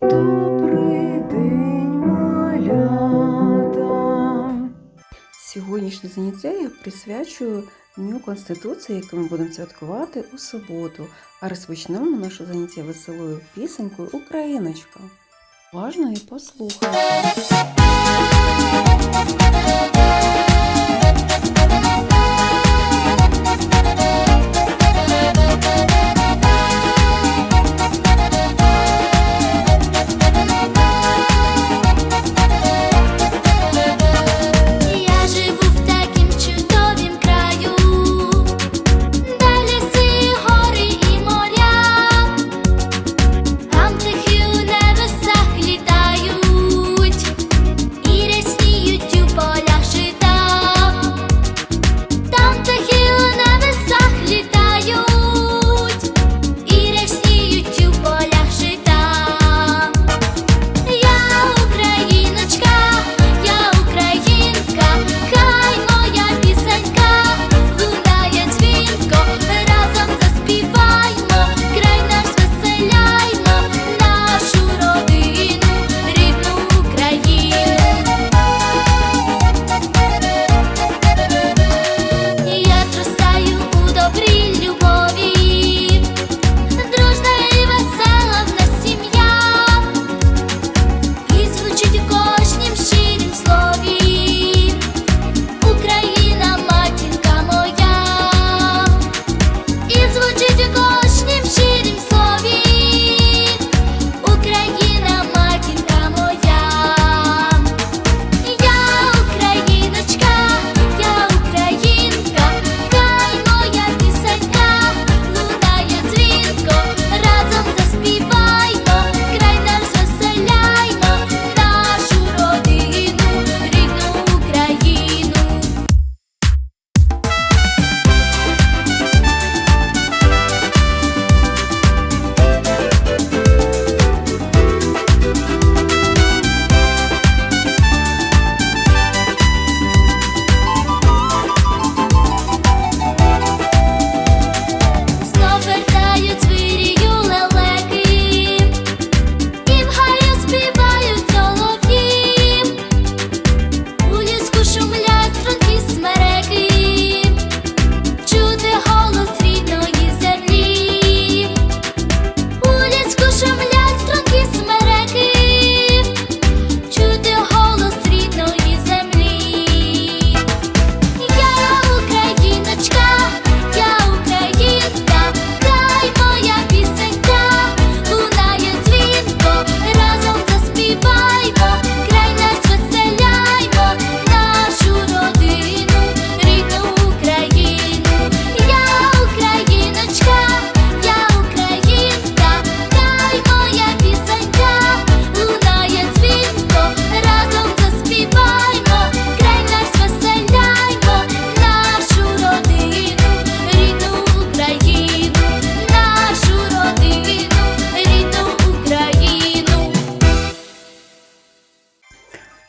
Добрий день, малята! Сьогоднішнє заняття я присвячую Дню Конституції, яку ми будемо святкувати у суботу, а розпочнемо наше заняття веселою пісенькою Україночка. Важно і послухати.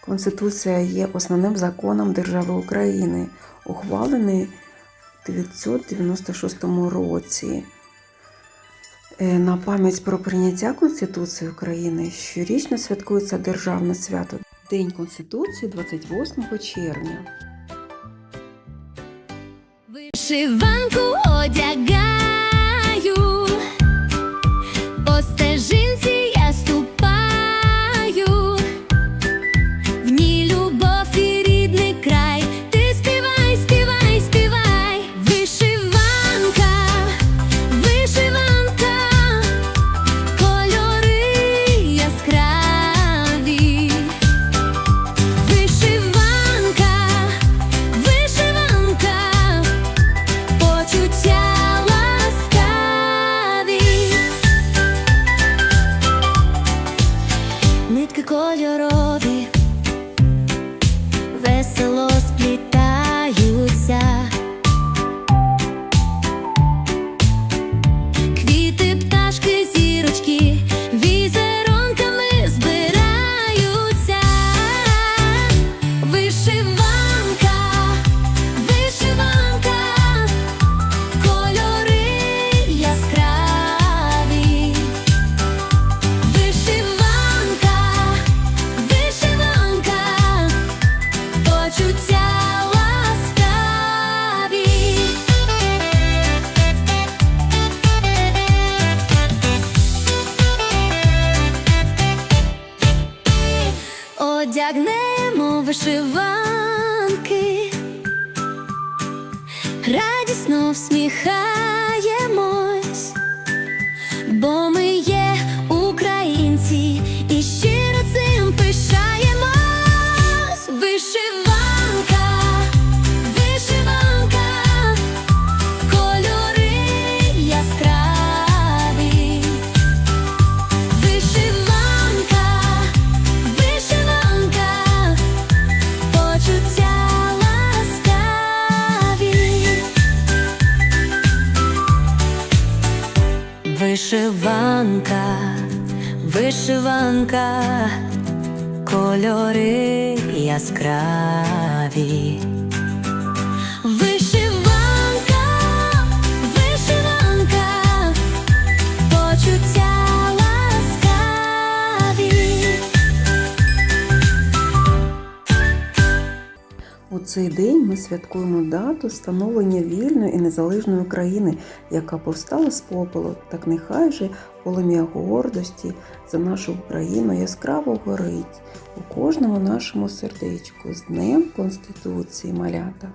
Конституція є основним законом Держави України, ухвалений у 1996 році. Е, на пам'ять про прийняття Конституції України щорічно святкується державне свято День Конституції 28 червня. Вишиванку одягай. одягнемо вишиванки, радісно всміхаємо. Вишиванка, вишиванка, кольори яскраві. У цей день ми святкуємо дату становлення вільної і незалежної України, яка повстала з попелу. Так нехай же полум'я гордості за нашу Україну яскраво горить у кожному нашому сердечку з Днем Конституції малята.